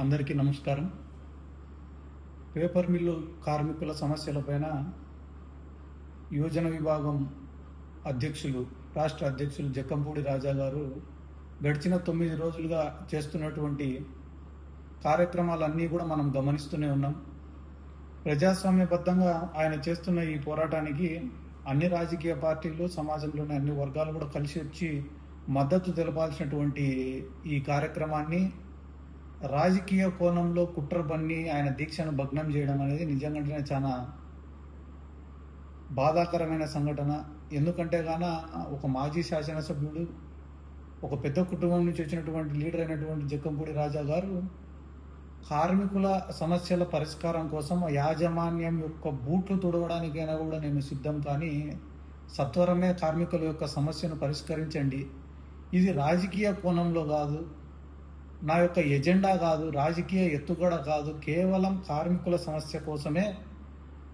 అందరికీ నమస్కారం. Paper mill కార్మికుల సమస్యలపైన యువజన విభాగం అధ్యక్షులు రాష్ట్ర అధ్యక్షులు జక్కంపూడి రాజా గారు గడిచిన తొమ్మిది రోజులుగా చేస్తున్నటువంటి కార్యక్రమాలన్నీ కూడా మనం గమనిస్తూనే ఉన్నాం. ప్రజాస్వామ్యబద్ధంగా ఆయన చేస్తున్న ఈ పోరాటానికి అన్ని రాజకీయ పార్టీలు సమాజంలోని అన్ని వర్గాలు కూడా కలిసి వచ్చి మద్దతు తెలపాల్సినటువంటి ఈ కార్యక్రమాన్ని రాజకీయ కోణంలో కుట్ర పన్ని ఆయన దీక్షను భగ్నం చేయడం అనేది నిజంగానే చాలా బాధాకరమైన సంఘటన. ఎందుకంటే గాన ఒక మాజీ శాసనసభ్యుడు ఒక పెద్ద కుటుంబం నుంచి వచ్చినటువంటి లీడర్ అయినటువంటి జక్కంపూడి రాజా గారు కార్మికుల సమస్యల పరిష్కారం కోసం యాజమాన్యం యొక్క బూట్లు తుడవడానికైనా కూడా నేను సిద్ధం కానీ సత్వరమే కార్మికుల యొక్క సమస్యను పరిష్కరించండి. ఇది రాజకీయ కోణంలో కాదు నా యొక్క ఎజెండా కాదు రాజకీయ ఎత్తుగడ కాదు కేవలం కార్మికుల సమస్య కోసమే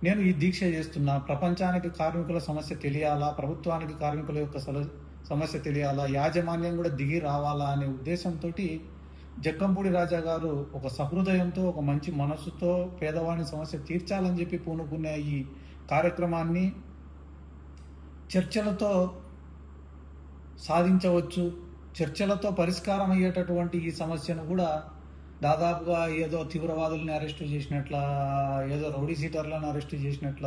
నేను ఈ దీక్ష చేస్తున్నా. ప్రపంచానికి కార్మికుల సమస్య తెలియాలా? ప్రభుత్వానికి కార్మికుల యొక్క సల- సమస్య తెలియాలా? యాజమాన్యం కూడా దిగి రావాలా అనే ఉద్దేశంతో జక్కంపూడి రాజా గారు ఒక సహృదయంతో ఒక మంచి మనసుతో పేదవాని సమస్య తీర్చాలని చెప్పి పూనుకునే ఈ కార్యక్రమాన్ని చర్చలతో సాధించవచ్చు. చర్చలతో పరిష్కారం అయ్యేటటువంటి ఈ సమస్యను కూడా దాదాపుగా ఏదో తీవ్రవాదుల్ని అరెస్టు చేసినట్ల ఏదో రౌడీ సీటర్లను అరెస్ట్ చేసినట్ల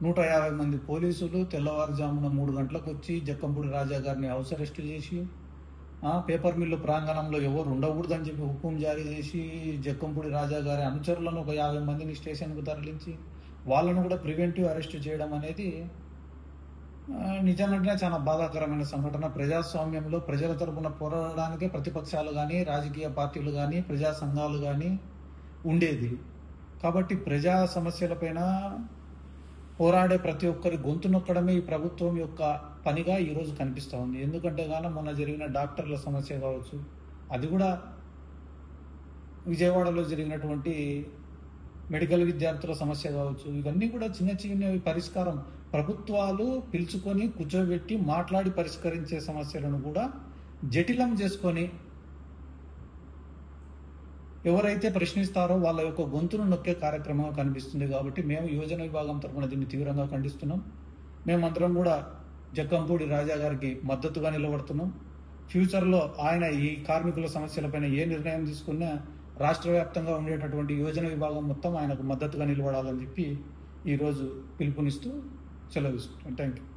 నూట యాభై మంది పోలీసులు తెల్లవారుజామున మూడు గంటలకు వచ్చి జక్కంపూడి రాజా గారిని హౌస్ అరెస్టు చేసి పేపర్ మిల్లు ప్రాంగణంలో ఎవరు ఉండకూడదని చెప్పి హుకుం జారీ చేసి జక్కంపూడి రాజా గారి అనుచరులను ఒక యాభై మందిని స్టేషన్కు తరలించి వాళ్ళను కూడా ప్రివెంటివ్ అరెస్ట్ చేయడం అనేది ఆ, నిజంగానే చాలా బాధాకరమైన సంఘటన. ప్రజాస్వామ్యంలో ప్రజల తరపున పోరాడడానికే ప్రతిపక్షాలు కానీ రాజకీయ పార్టీలు కానీ ప్రజా సంఘాలు కానీ ఉండేది. కాబట్టి ప్రజా సమస్యలపైన పోరాడే ప్రతి ఒక్కరి గొంతు నొక్కడమే ఈ ప్రభుత్వం యొక్క పనిగా ఈరోజు కనిపిస్తూ ఉంది. ఎందుకంటే గాన మొన్న జరిగిన డాక్టర్ల సమస్య కావచ్చు అది కూడా విజయవాడలో జరిగినటువంటి మెడికల్ విద్యార్థుల సమస్య కావచ్చు ఇవన్నీ కూడా చిన్న చిన్నవి పరిష్కారం. ప్రభుత్వాలు పిలుచుకొని కూర్చోబెట్టి మాట్లాడి పరిష్కరించే సమస్యలను కూడా జటిలం చేసుకొని ఎవరైతే ప్రశ్నిస్తారో వాళ్ళ యొక్క గొంతును నొక్కే కార్యక్రమం కనిపిస్తుంది కాబట్టి మేము యువజన విభాగం తరపున దీన్ని తీవ్రంగా ఖండిస్తున్నాం. మేమందరం కూడా జక్కంపూడి రాజా గారికి మద్దతుగా నిలబడుతున్నాం. ఫ్యూచర్లో ఆయన ఈ కార్మికుల సమస్యలపైన ఏ నిర్ణయం తీసుకున్నా రాష్ట్ర వ్యాప్తంగా ఉండేటటువంటి యువజన విభాగం మొత్తం ఆయనకు మద్దతుగా నిలబడాలని చెప్పి ఈరోజు పిలుపునిస్తూ సెలవు తీసుకుంటాం థ్యాంక్ యూ